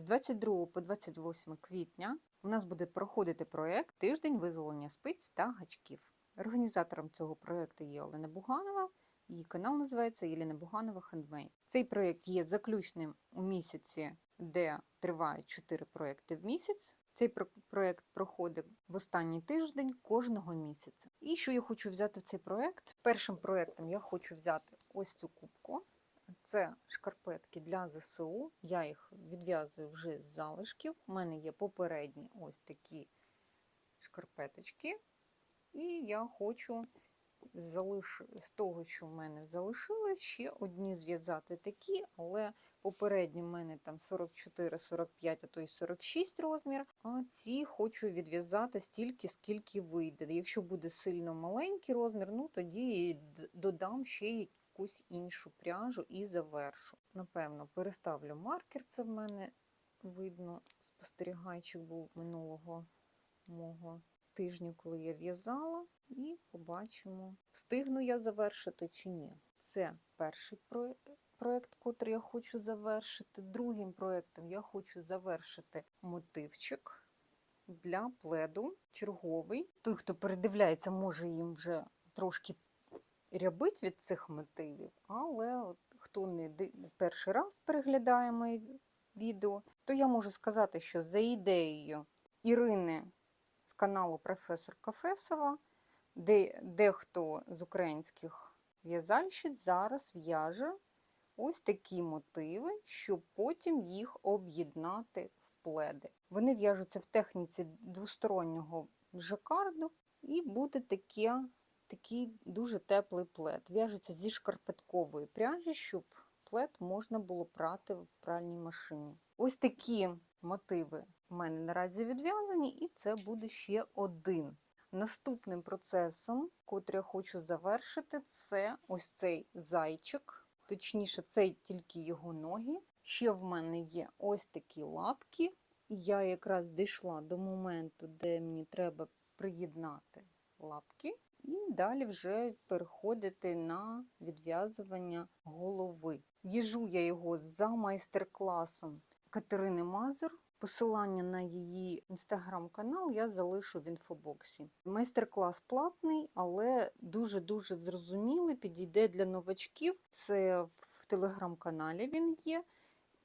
З 22 по 28 квітня у нас буде проходити проєкт Тиждень визволення спиць та гачків. Організатором цього проєкту є Олена Буганова. Її канал називається Єлена Буганова Хендмейд. Цей проєкт є заключним у місяці, де тривають 4 проєкти в місяць. Цей про- проєкт проходить в останній тиждень кожного місяця. І що я хочу взяти в цей проєкт? Першим проєктом я хочу взяти ось цю кубку. Це шкарпетки для ЗСУ. Я їх відв'язую вже з залишків. У мене є попередні ось такі шкарпеточки. І я хочу залиш... з того, що в мене залишилось, ще одні зв'язати такі, але попередні в мене там 44, 45, а то й 46 розмір. А ці хочу відв'язати стільки, скільки вийде. Якщо буде сильно маленький розмір, ну тоді додам ще якусь іншу пряжу і завершу. Напевно, переставлю маркер, це в мене видно, спостерігайчик був минулого мого тижню, коли я в'язала, і побачимо, встигну я завершити чи ні. Це перший проєкт, котрий я хочу завершити. Другим проєктом я хочу завершити мотивчик для пледу черговий. Той, хто передивляється, може їм вже трошки рябить від цих мотивів, але от хто не перший раз переглядає мої відео, то я можу сказати, що за ідеєю Ірини з каналу Професор Кафесова, де дехто з українських в'язальщиць зараз в'яже ось такі мотиви, щоб потім їх об'єднати в пледи. Вони в'яжуться в техніці двостороннього жакарду, і буде таке, такий дуже теплий плед. В'яжеться зі шкарпеткової пряжі, щоб плед можна було прати в пральній машині. Ось такі мотиви в мене наразі відв'язані, і це буде ще один. Наступним процесом, котрий я хочу завершити, це ось цей зайчик. Точніше, це тільки його ноги. Ще в мене є ось такі лапки. Я якраз дійшла до моменту, де мені треба приєднати лапки, і далі вже переходити на відв'язування голови. В'яжу я його за майстер-класом Катерини Мазур. Посилання на її інстаграм-канал я залишу в інфобоксі. Майстер-клас платний, але дуже-дуже зрозумілий, підійде для новачків. Це в телеграм-каналі він є,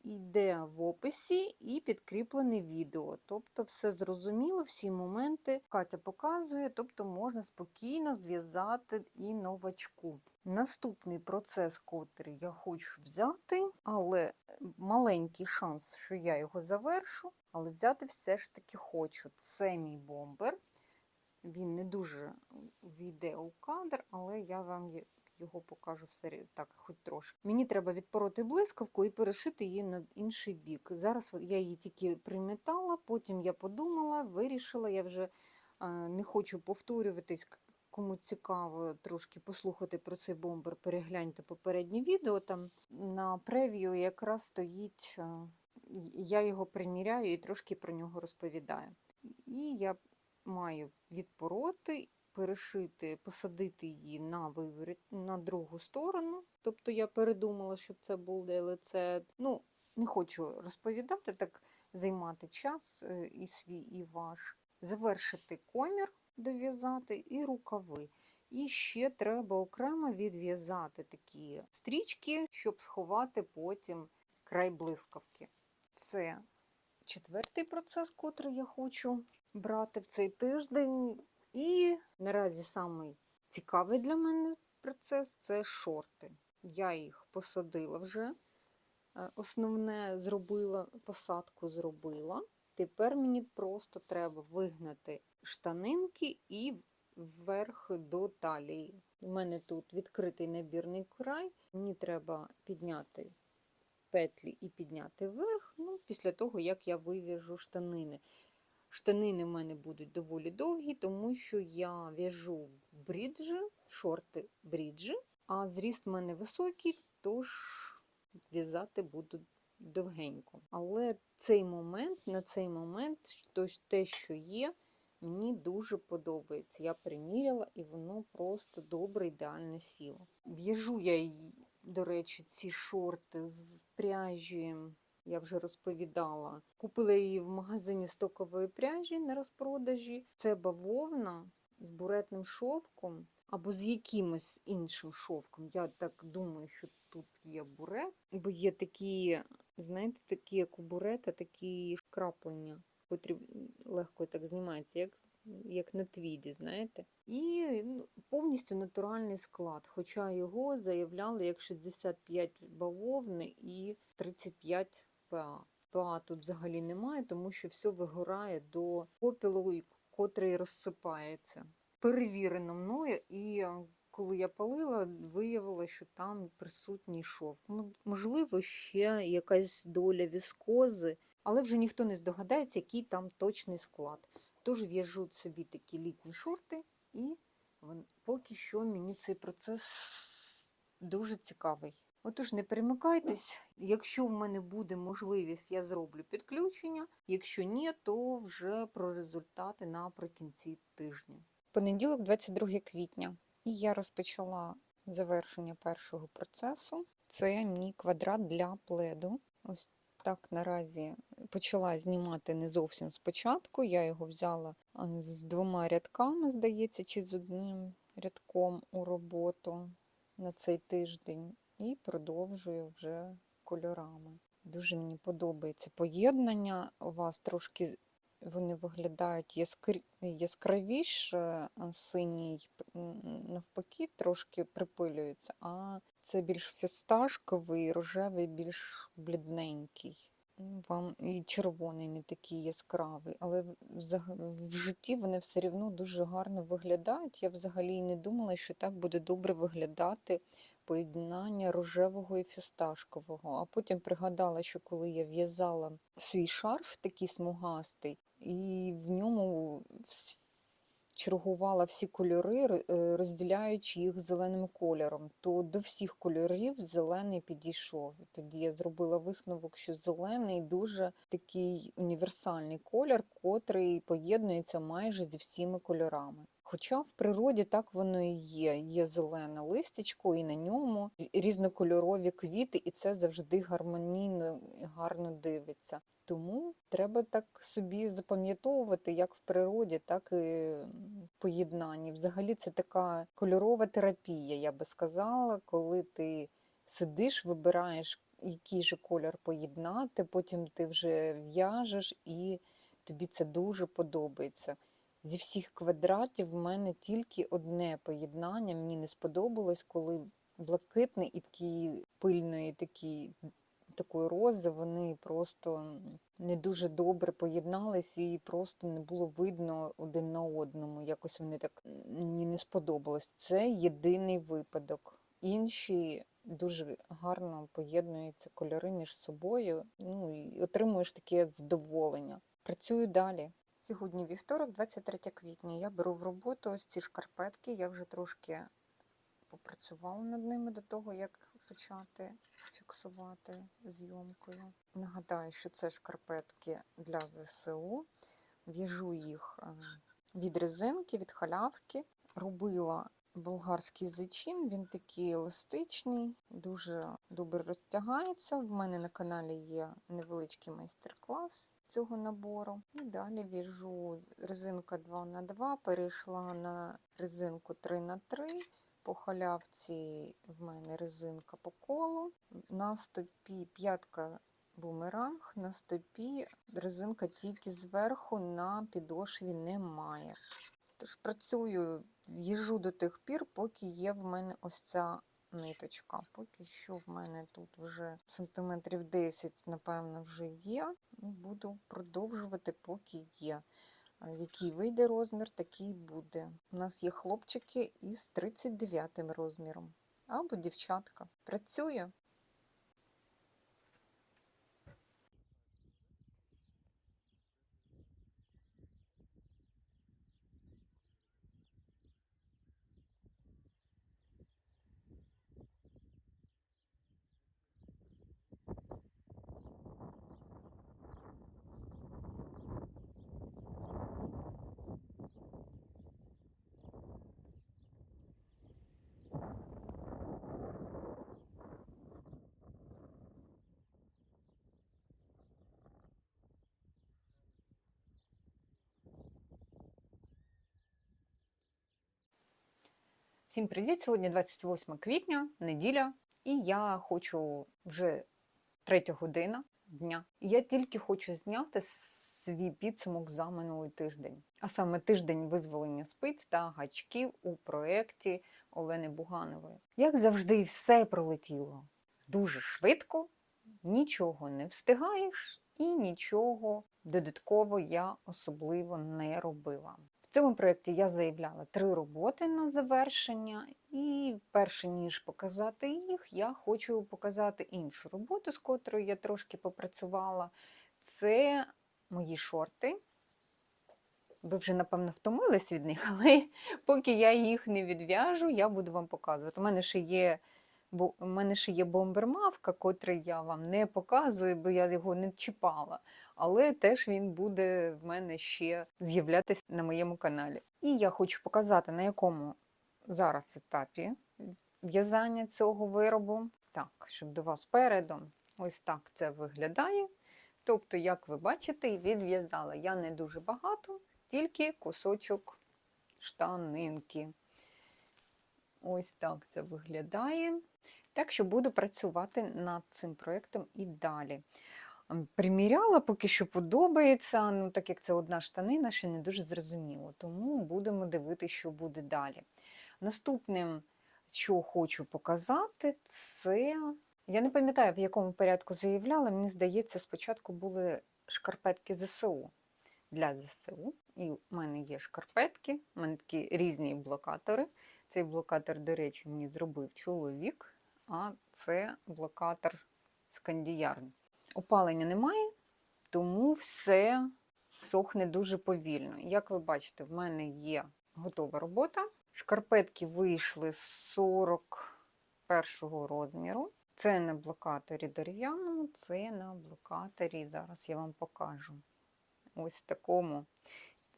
йде в описі і підкріплене відео. Тобто все зрозуміло, всі моменти Катя показує, тобто можна спокійно зв'язати і новачку. Наступний процес, котрий я хочу взяти, але маленький шанс, що я його завершу, але взяти все ж таки хочу. Це мій бомбер. Він не дуже війде у кадр, але я вам його покажу все так, хоч трошки. Мені треба відпороти блискавку і перешити її на інший бік. Зараз я її тільки примітала, потім я подумала, вирішила, я вже е, не хочу повторюватись. Кому цікаво трошки послухати про цей бомбер, перегляньте попереднє відео. Там на прев'ю якраз стоїть, е, я його приміряю і трошки про нього розповідаю. І я маю відпороти, перешити, посадити її на виворіт, на другу сторону. Тобто я передумала, щоб це буде лице. Ну, не хочу розповідати, так займати час е, і свій, і ваш. Завершити комір, дов'язати і рукави. І ще треба окремо відв'язати такі стрічки, щоб сховати потім край блискавки. Це четвертий процес, котрий я хочу брати в цей тиждень. І наразі самий цікавий для мене процес це шорти. Я їх посадила вже. Е, Основне зробила, посадку зробила. Тепер мені просто треба вигнати штанинки і вверх до талії. У мене тут відкритий набірний край. Мені треба підняти петлі і підняти вверх, ну, після того, як я вив'яжу штанини. Штанини в мене будуть доволі довгі, тому що я в'яжу бріджі, шорти бріджі, а зріст в мене високий, тож в'язати буду довгенько. Але цей момент, на цей момент, те, що є, мені дуже подобається. Я приміряла і воно просто добре, ідеально сіло. В'яжу я до речі, ці шорти з пряжі я вже розповідала. Купила її в магазині стокової пряжі на розпродажі. Це бавовна з буретним шовком або з якимось іншим шовком. Я так думаю, що тут є бурет, бо є такі, знаєте, такі, як у бурета, такі краплення, котрі легко так знімаються, як, як на твіді, знаєте. І ну, повністю натуральний склад. Хоча його заявляли як 65 бавовни і 35 ПА. ПА тут взагалі немає, тому що все вигорає до попілу, котрий розсипається. Перевірено мною, і коли я палила, виявилося, що там присутній шовк. Ну, Можливо, ще якась доля віскози, але вже ніхто не здогадається, який там точний склад. Тож в'яжу собі такі літні шорти, і поки що мені цей процес дуже цікавий. Отож, не перемикайтесь, якщо в мене буде можливість, я зроблю підключення. Якщо ні, то вже про результати наприкінці тижня. Понеділок, 22 квітня, і я розпочала завершення першого процесу. Це мій квадрат для пледу. Ось так наразі почала знімати не зовсім спочатку. Я його взяла з двома рядками, здається, чи з одним рядком у роботу на цей тиждень і продовжую вже кольорами. Дуже мені подобається поєднання. У вас трошки вони виглядають яскр... яскравіше, синій навпаки, трошки припилюється, а це більш фісташковий, рожевий, більш блідненький. Вам і червоний не такий яскравий, але в житті вони все рівно дуже гарно виглядають. Я взагалі не думала, що так буде добре виглядати поєднання рожевого і фісташкового. А потім пригадала, що коли я в'язала свій шарф, такий смугастий, і в ньому чергувала всі кольори, е, розділяючи їх зеленим кольором, то до всіх кольорів зелений підійшов. Тоді я зробила висновок, що зелений дуже такий універсальний колір, котрий поєднується майже зі всіми кольорами. Хоча в природі так воно і є. Є зелене листячко, і на ньому різнокольорові квіти, і це завжди гармонійно і гарно дивиться. Тому треба так собі запам'ятовувати як в природі, так і поєднанні. Взагалі це така кольорова терапія, я би сказала, коли ти сидиш, вибираєш, який же колір поєднати, потім ти вже в'яжеш і тобі це дуже подобається. Зі всіх квадратів в мене тільки одне поєднання. Мені не сподобалось, коли блакитний і такий пильної такі, такої рози, вони просто не дуже добре поєднались і просто не було видно один на одному. Якось вони так мені не сподобалось. Це єдиний випадок. Інші дуже гарно поєднуються кольори між собою. Ну і отримуєш таке задоволення. Працюю далі. Сьогодні вівторок, 23 квітня. Я беру в роботу ось ці шкарпетки. Я вже трошки попрацювала над ними до того, як почати фіксувати зйомкою. Нагадаю, що це шкарпетки для ЗСУ. В'яжу їх е, від резинки, від халявки. Робила болгарський зачин, він такий еластичний, дуже добре розтягається. В мене на каналі є невеличкий майстер-клас цього набору. І далі в'яжу резинка 2х2, перейшла на резинку 3х3. По халявці в мене резинка по колу. На стопі п'ятка бумеранг, на стопі резинка тільки зверху, на підошві немає. Тож працюю, їжу до тих пір, поки є в мене ось ця ниточка. Поки що в мене тут вже сантиметрів 10, напевно, вже є. І буду продовжувати, поки є. Який вийде розмір, такий буде. У нас є хлопчики із 39 розміром. Або дівчатка. Працює. Всім привіт! Сьогодні 28 квітня, неділя, і я хочу вже третя година дня. І я тільки хочу зняти свій підсумок за минулий тиждень, а саме тиждень визволення спиць та гачків у проєкті Олени Буганової. Як завжди, все пролетіло дуже швидко, нічого не встигаєш і нічого додатково я особливо не робила. Цьому проєкті я заявляла три роботи на завершення, і перше ніж показати їх, я хочу показати іншу роботу, з котрою я трошки попрацювала. Це мої шорти. Ви вже, напевно, втомились від них, але поки я їх не відв'яжу, я буду вам показувати. У мене ще є бо у мене ще є бомбермавка, котрий я вам не показую, бо я його не чіпала. Але теж він буде в мене ще з'являтися на моєму каналі. І я хочу показати, на якому зараз етапі в'язання цього виробу. Так, щоб до вас передом, ось так це виглядає. Тобто, як ви бачите, відв'язала я не дуже багато, тільки кусочок штанинки. Ось так це виглядає. Так що буду працювати над цим проєктом і далі. Приміряла, поки що подобається, ну так як це одна штанина, ще не дуже зрозуміло. Тому будемо дивитися, що буде далі. Наступним, що хочу показати, це. Я не пам'ятаю, в якому порядку заявляла, мені здається, спочатку були шкарпетки ЗСУ для ЗСУ. І в мене є шкарпетки, в мене такі різні блокатори. Цей блокатор, до речі, мені зробив чоловік, а це блокатор скандіярний. Опалення немає, тому все сохне дуже повільно. Як ви бачите, в мене є готова робота. Шкарпетки вийшли з 41 розміру. Це на блокаторі дерев'яному, це на блокаторі, зараз я вам покажу. Ось такому.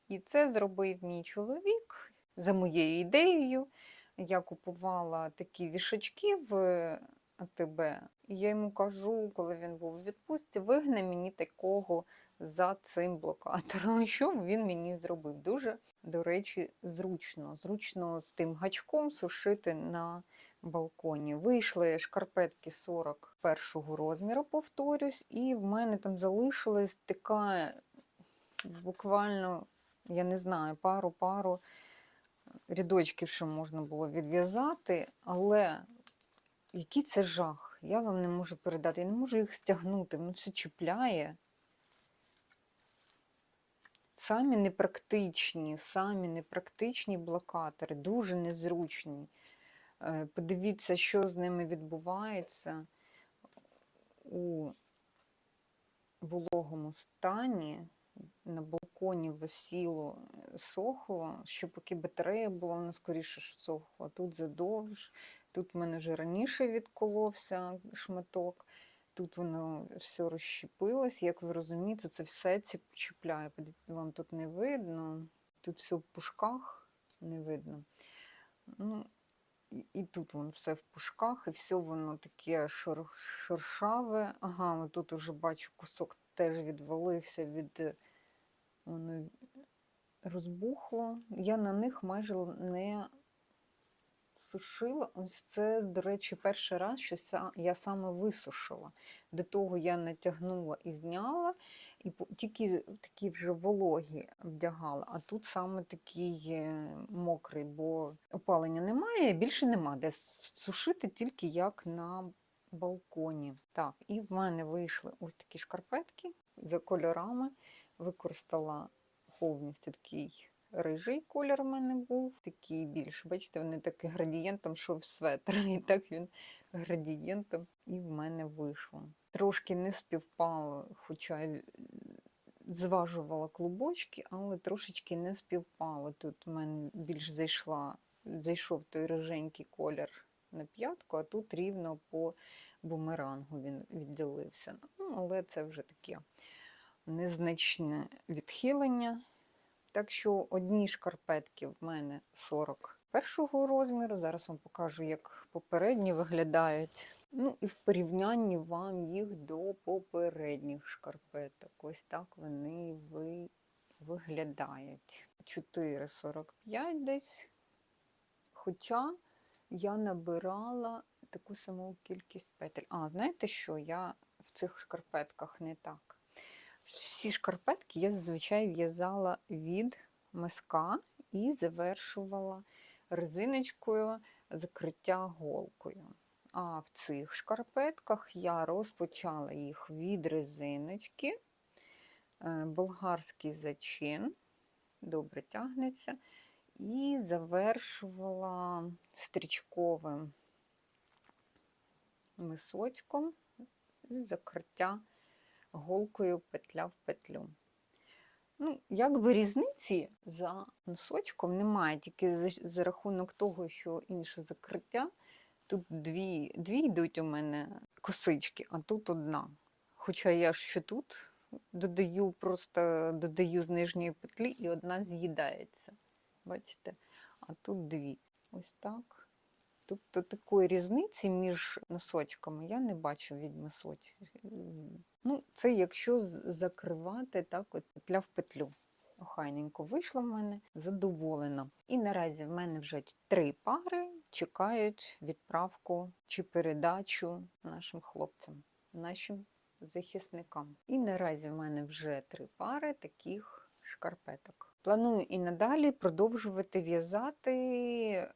І це зробив мій чоловік за моєю ідеєю. Я купувала такі вішачки в АТБ. І я йому кажу, коли він був у відпустці, вигне мені такого за цим блокатором. Що він мені зробив? Дуже, до речі, зручно. Зручно з тим гачком сушити на балконі. Вийшли шкарпетки 41-го розміру, повторюсь, і в мене там залишилась така буквально, я не знаю, пару-пару рядочків, що можна було відв'язати, але який це жах, я вам не можу передати, я не можу їх стягнути, воно все чіпляє. Самі непрактичні, самі непрактичні блокатори, дуже незручні. Е, подивіться, що з ними відбувається у вологому стані на балконі висіло, е, сохло, що поки батарея була, вона скоріше сохла. Тут задовж, тут в мене вже раніше відколовся шматок, тут воно все розщепилось. Як ви розумієте, це все чіпляє. Вам тут не видно, тут все в пушках не видно. Ну, і, і тут воно все в пушках, і все воно таке шор, шершаве. Ага, тут уже бачу, кусок теж відвалився від воно розбухло. Я на них майже не сушила. Ось це, до речі, перший раз, що я саме висушила. До того я натягнула і зняла, і тільки такі вже вологі вдягала, а тут саме такий мокрий, бо опалення немає, більше нема де сушити, тільки як на балконі. Так, і в мене вийшли ось такі шкарпетки за кольорами використала повністю такий рижий колір у мене був, такий більш, бачите, вони такий градієнтом йшов светр. І так він градієнтом і в мене вийшло. Трошки не співпало, хоча зважувала клубочки, але трошечки не співпало. Тут в мене більш зайшла, зайшов той риженький колір на п'ятку, а тут рівно по бумерангу він відділився. Ну, Але це вже таке незначне відхилення. Так що одні шкарпетки в мене 41 розміру. Зараз вам покажу, як попередні виглядають. Ну і в порівнянні вам їх до попередніх шкарпеток. Ось так вони ви... виглядають. 4,45 десь. Хоча я набирала таку саму кількість петель. А, знаєте що? Я в цих шкарпетках не так. Всі шкарпетки я зазвичай в'язала від миска і завершувала резиночкою закриття голкою. А в цих шкарпетках я розпочала їх від резиночки, е, болгарський зачин, добре тягнеться, і завершувала стрічковим мисочком закриття голкою петля в петлю. Ну, якби різниці за носочком немає, тільки за, за рахунок того, що інше закриття. Тут дві, дві йдуть у мене косички, а тут одна. Хоча я ще тут додаю, просто додаю з нижньої петлі і одна з'їдається. Бачите? А тут дві. Ось так. Тобто такої різниці між носочками я не бачу від носочків. Ну, це якщо закривати так, от петля в петлю. Охайненько вийшло в мене, задоволена. І наразі в мене вже три пари чекають відправку чи передачу нашим хлопцям, нашим захисникам. І наразі в мене вже три пари таких шкарпеток. Планую і надалі продовжувати в'язати е,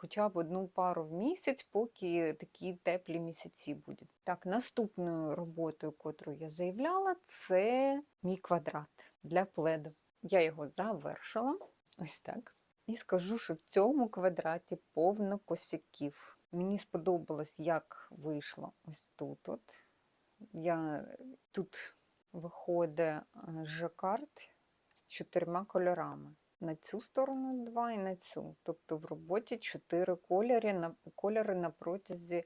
хоча б одну пару в місяць, поки такі теплі місяці будуть. Так, наступною роботою, котру я заявляла, це мій квадрат для пледу. Я його завершила. Ось так. І скажу, що в цьому квадраті повно косяків. Мені сподобалось, як вийшло ось тут. От. Я, тут виходить е, жакард з чотирма кольорами. На цю сторону два і на цю. Тобто в роботі чотири кольори на, кольори на протязі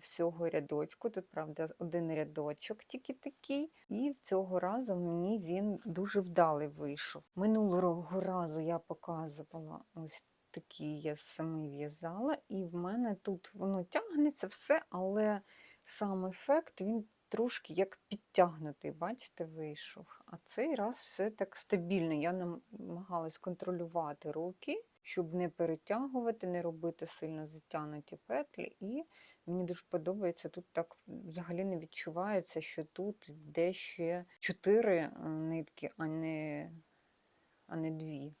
всього рядочку. Тут, правда, один рядочок тільки такий. І цього разу мені він дуже вдалий вийшов. Минулого разу я показувала ось такі я саме в'язала, і в мене тут воно тягнеться все, але сам ефект він трошки як підтягнутий, бачите, вийшов. А цей раз все так стабільно. Я намагалась контролювати руки, щоб не перетягувати, не робити сильно затягнуті петлі. І мені дуже подобається, тут так взагалі не відчувається, що тут йде ще чотири е, нитки, а не, а не дві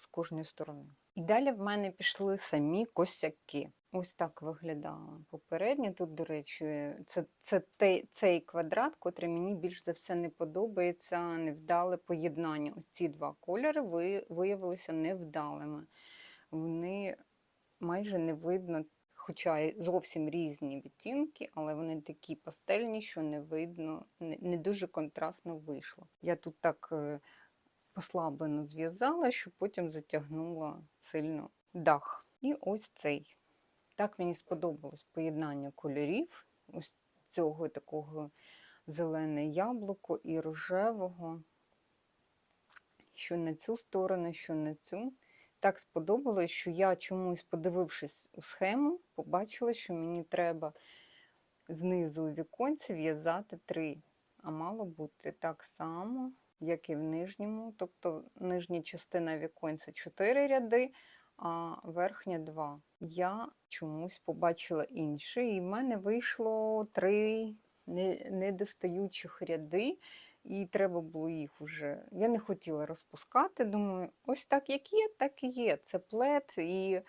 з кожної сторони. І далі в мене пішли самі косяки. Ось так виглядала попередньо. Тут, до речі, це, це те- цей квадрат, котрий мені більш за все не подобається, невдале поєднання. Ось ці два кольори ви- виявилися невдалими. Вони майже не видно, хоча зовсім різні відтінки, але вони такі пастельні, що не видно, не, не дуже контрастно вийшло. Я тут так е, послаблено зв'язала, щоб потім затягнула сильно дах. І ось цей. Так мені сподобалось поєднання кольорів, ось цього такого зелене яблуко і рожевого, що на цю сторону, що на цю. Так сподобалось, що я чомусь, подивившись у схему, побачила, що мені треба знизу віконці в'язати три, а мало бути так само, як і в нижньому. Тобто нижня частина віконця 4 ряди, а верхня 2. Я чомусь побачила інше, і в мене вийшло три недостаючих ряди, і треба було їх уже. Я не хотіла розпускати. Думаю, ось так як є, так і є. Це плед, і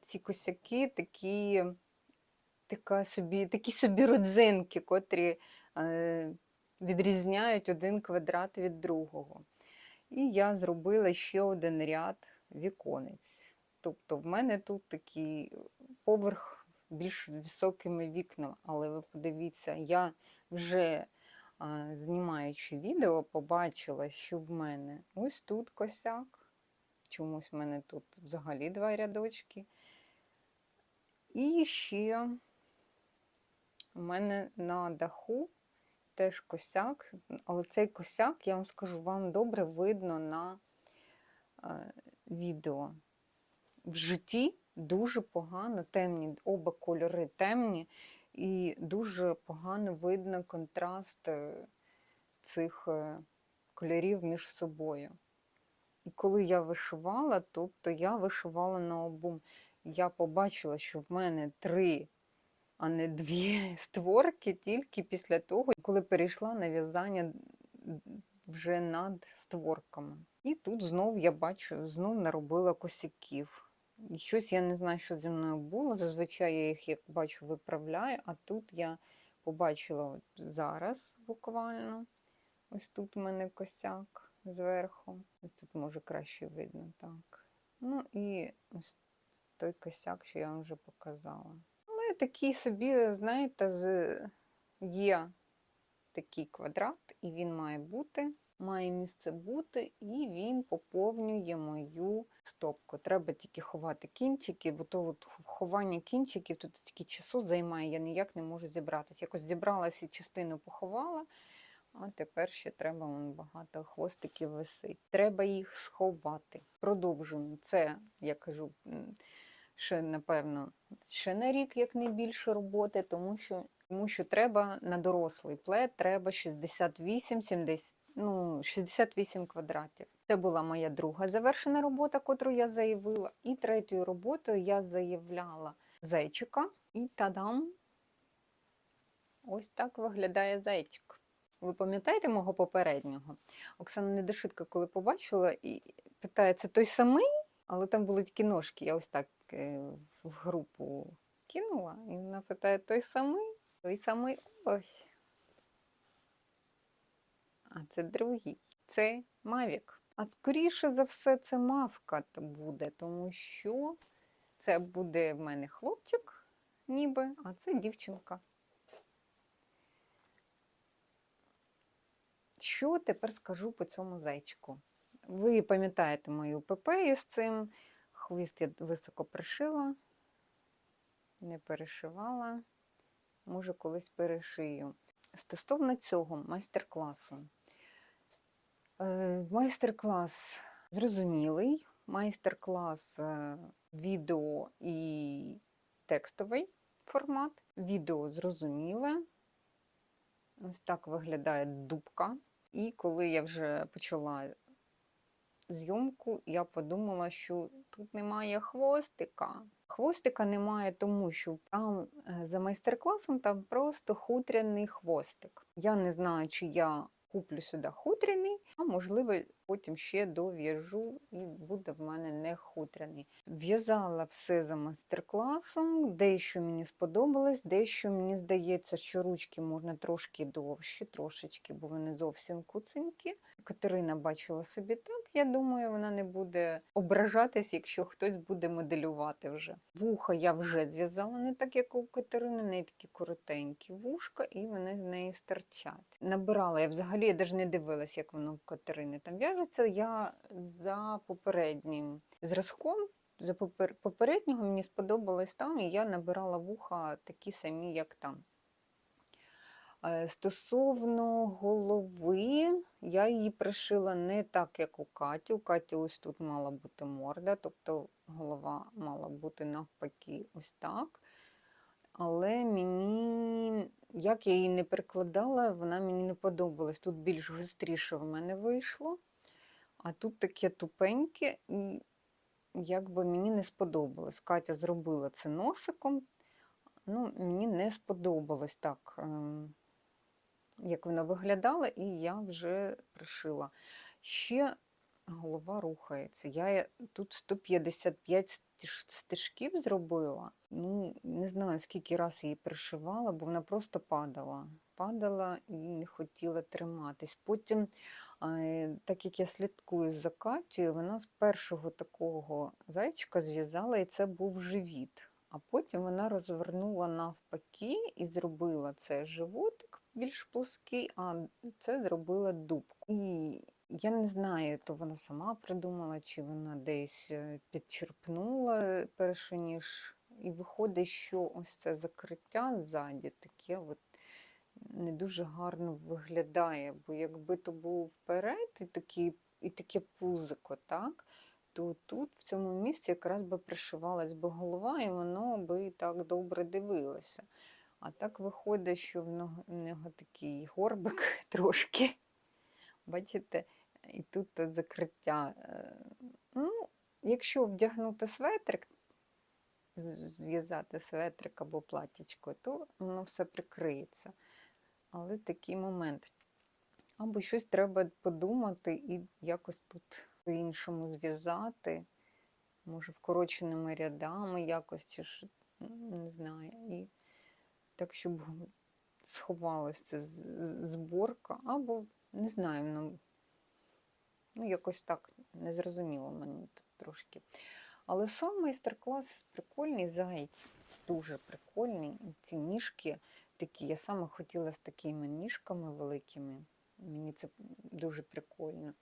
ці косяки такі, така собі, такі собі родзинки, котрі е, відрізняють один квадрат від другого. І я зробила ще один ряд віконець. Тобто в мене тут такий поверх більш високими вікнами, але ви подивіться, я вже знімаючи відео, побачила, що в мене ось тут косяк. Чомусь в мене тут взагалі два рядочки. І ще у мене на даху теж косяк, але цей косяк, я вам скажу, вам добре видно на е, відео. В житті дуже погано темні, оба кольори темні, і дуже погано видно контраст е, цих е, кольорів між собою. І коли я вишивала, тобто я вишивала на обум. я побачила, що в мене три, а не дві створки тільки після того, коли перейшла на в'язання вже над створками. І тут знов я бачу, знов наробила косяків. Щось я не знаю, що зі мною було. Зазвичай я їх, як бачу, виправляю, а тут я побачила от зараз буквально. Ось тут у мене косяк зверху. Тут може краще видно так. Ну і ось той косяк, що я вам вже показала. Такий собі, знаєте, є такий квадрат, і він має бути, має місце бути, і він поповнює мою стопку. Треба тільки ховати кінчики, бо то от ховання кінчиків тут тільки часу займає, я ніяк не можу зібратися. Якось зібралася і частину поховала. А тепер ще треба вон, багато хвостиків висить. Треба їх сховати. Продовжуємо. Це, я кажу, ще, напевно, ще на рік, як не більше роботи, тому що, тому що треба на дорослий плед, треба 68-70. Ну, 68 квадратів. Це була моя друга завершена робота, котру я заявила. І третьою роботою я заявляла зайчика. І тадам! Ось так виглядає зайчик. Ви пам'ятаєте мого попереднього? Оксана Недошитка, коли побачила, і питає, це той самий, але там були ножки. Я ось так е, в групу кинула, і вона питає, той самий, той самий ось. А це другий, це Мавік. А скоріше за все, це мавка буде, тому що це буде в мене хлопчик, ніби, а це дівчинка. Що тепер скажу по цьому зайчику? Ви пам'ятаєте мою ПП з цим. Хвіст я високо пришила, не перешивала, може колись перешию. Стосовно цього майстер-класу. Е, Майстер-клас зрозумілий, майстер-клас е, відео і текстовий формат. Відео зрозуміле. Ось так виглядає дубка. І коли я вже почала зйомку, я подумала, що тут немає хвостика. Хвостика немає, тому що там е, за майстер-класом там просто хутряний хвостик. Я не знаю, чи я куплю сюди хутряний, а можливо, потім ще дов'яжу і буде в мене не хутряний. В'язала все за майстер-класом, дещо мені сподобалось, дещо мені здається, що ручки можна трошки довші, трошечки, бо вони зовсім куценькі. Катерина бачила собі так. Я думаю, вона не буде ображатись, якщо хтось буде моделювати вже. Вуха я вже зв'язала не так, як у Катерини, не такі коротенькі вушка, і вони з неї стирчать. Набирала я взагалі, я навіть не дивилась, як воно в Катерини там в'яжеться. Я за попереднім зразком. За попер- попереднього мені сподобалось там, і я набирала вуха такі самі, як там. Е, Стосовно голови, я її пришила не так, як у Каті. У Каті ось тут мала бути морда, тобто голова мала бути навпаки ось так. Але мені, як я її не прикладала, вона мені не подобалась. Тут більш гостріше в мене вийшло, а тут таке тупеньке, і якби мені не сподобалось. Катя зробила це носиком, ну, мені не сподобалось так. ем, як вона виглядала, і я вже пришила. Ще голова рухається. Я тут 155 стежків зробила. Ну, не знаю, скільки раз її пришивала, бо вона просто падала. Падала і не хотіла триматись. Потім, е, так як я слідкую за Катєю, вона з першого такого зайчика зв'язала, і це був живіт. А потім вона розвернула навпаки і зробила це животик більш плоский, а це зробила дубку. І я не знаю, то вона сама придумала, чи вона десь е, підчерпнула перше ніж. І виходить, що ось це закриття ззаді таке от не дуже гарно виглядає. Бо якби то було вперед і, такі, і таке пузико, так? то тут, в цьому місці, якраз би пришивалась би голова, і воно би так добре дивилося. А так виходить, що в нього такий горбик трошки. Бачите, і тут закриття. Е, Ну, якщо вдягнути светрик, зв'язати светрик або платтячко, то воно все прикриється. Але такий момент. Або щось треба подумати і якось тут по-іншому зв'язати. Може, вкороченими рядами якось, чи ж, ну, не знаю. І так, щоб сховалася зборка, або не знаю, ну, якось так незрозуміло мені тут трошки. Але сам майстер-клас прикольний, заєць дуже прикольний. Ці ніжки такі, я саме хотіла з такими ніжками великими. Мені це дуже прикольно.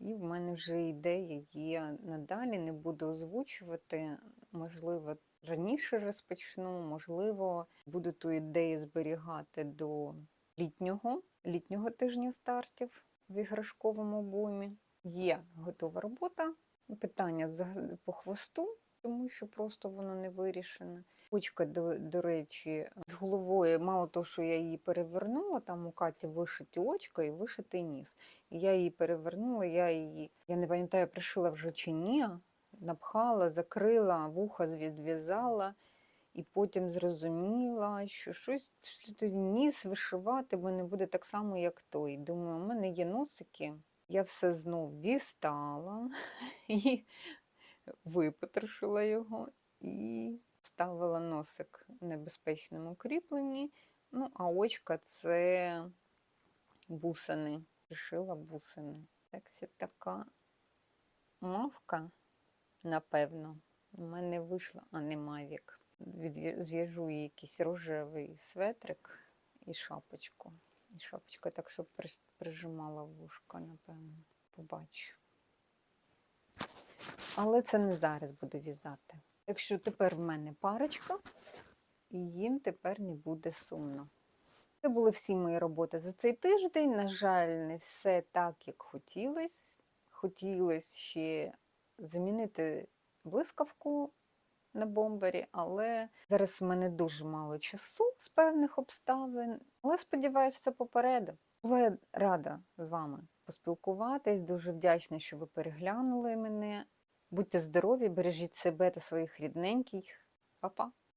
І в мене вже ідея є надалі, не буду озвучувати. Можливо, раніше розпочну, можливо, буду ту ідею зберігати до літнього, літнього тижня стартів в іграшковому бумі. Є готова робота. Питання по хвосту, тому що просто воно не вирішене. Очка, до, до речі, з головою, мало того, що я її перевернула, там у Каті вишиті очка і вишитий ніс. І я її перевернула, я її, я не пам'ятаю, пришила вже чи ні, напхала, закрила, вуха відв'язала. І потім зрозуміла, що щось що ніс вишивати, бо не буде так само, як той. Думаю, у мене є носики. Я все знов дістала і випотрошила його і ставила носик в небезпечному кріпленні. Ну, а очка це бусини. Пришила бусини. Так це така мавка, напевно. У мене вийшла, а не мавік. Зв'яжу їй якийсь рожевий светрик і шапочку. І шапочка так, щоб прижимала вушка, напевно. Побачу. Але це не зараз буду в'язати. Так що тепер в мене парочка, і їм тепер не буде сумно. Це були всі мої роботи за цей тиждень. На жаль, не все так, як хотілося. Хотілося ще замінити блискавку на бомбері, але зараз в мене дуже мало часу з певних обставин. Але сподіваюся, попереду. Була рада з вами поспілкуватись. Дуже вдячна, що ви переглянули мене. Будьте здорові, бережіть себе та своїх рідненьких. Па-па!